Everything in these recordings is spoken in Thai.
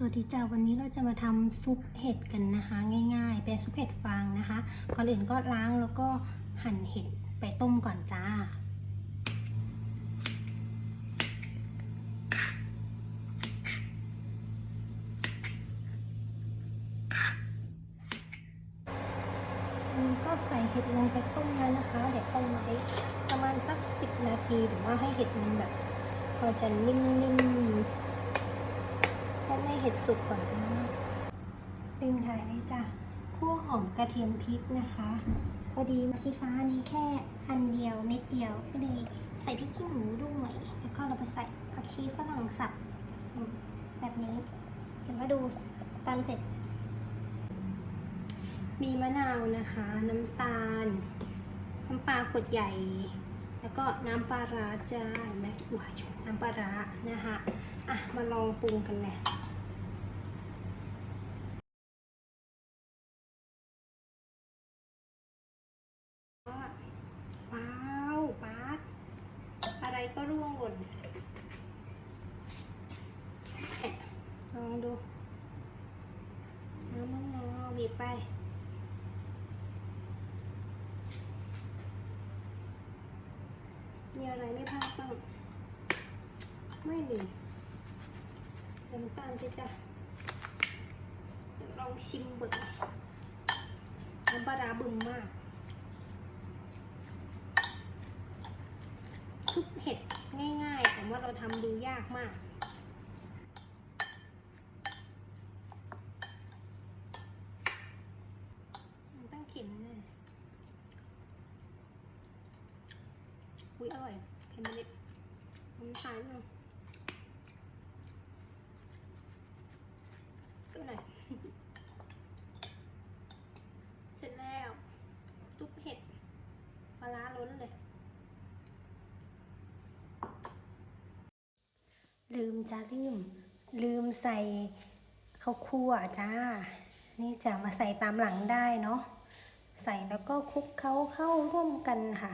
สวัสดีจ้าวันนี้เราจะมาทำซุปเห็ดกันนะคะ ง่าย ๆ เป็นซุปเห็ดฟางนะคะก่อนอื่นก็ล้างแล้วก็หั่นเห็ดไปต้มก่อนจ้าอันนี้ก็ใส่เห็ดลงไปต้มแล้วนะคะเดี๋ยวต้มไว้ประมาณสักสิบนาทีหรือว่าให้เห็ดมันแบบพอจะนิ่มๆ ห็ดสุกก่อนนะลืมถ่ายเลยจ้ะคั่วหอมกระเทียมพริกนะคะพอดีมาชีฟ้านี้แค่อันเดียวเม็ดเดียวก็เลยใส่พริกขี้หนูด้วยแล้วก็เราไปใส่ผักชีฝรั่งสับแบบนี้เดี๋ยวมาดูตอนเสร็จ มีมะนาวนะคะ น้ำตาล น้ำปลาขวดใหญ่ แล้วก็น้ำปลาร้าจ้าเห็นไหวายน้ำปลาร้านะคะอะมาลองปรุงกันเลย ว้าวป๊าดอะไรก็ร่วงหล่นแอะลองดูน้ำมะนาวบีบไปมีอะไรไม่พลาดบ้างไม่มีน้ำตาลสิจ้ะลองชิมเบิกน้ำปลาร้าบึมมากซุปเห็ดง่ายๆ แต่ ว่าเราทำดูยากมากมันต้องเข็มเลยอุ้ยอร่อยเค็มเล็ดน้ำตาลหน่อยก็หน่อย เสร็จแล้วตุ๊บเห็ดปลาร้าล้นเลย ลืม จ้าลืม ลืมใส่ข้าวคั่วจ้า นี่จะมาใส่ตามหลังได้เนาะ ใส่แล้วก็คลุกเขาเข้าร่วมกันค่ะ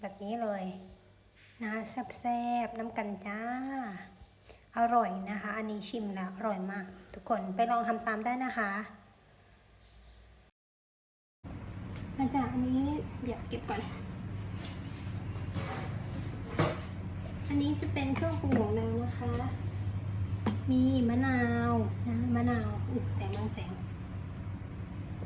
แบบนี้เลยนะแซ่บๆน้ำกันจ้า อร่อยนะคะ อันนี้ชิมแล้วอร่อยมาก ทุกคนไปลองทำตามได้นะคะมาจากอันนี้เดี๋ยวเก็บก่อน อันนี้จะเป็นเครื่องปรุงของเรานะคะ มีมะนาวนะมะนาวอุ๊แต่บางแสง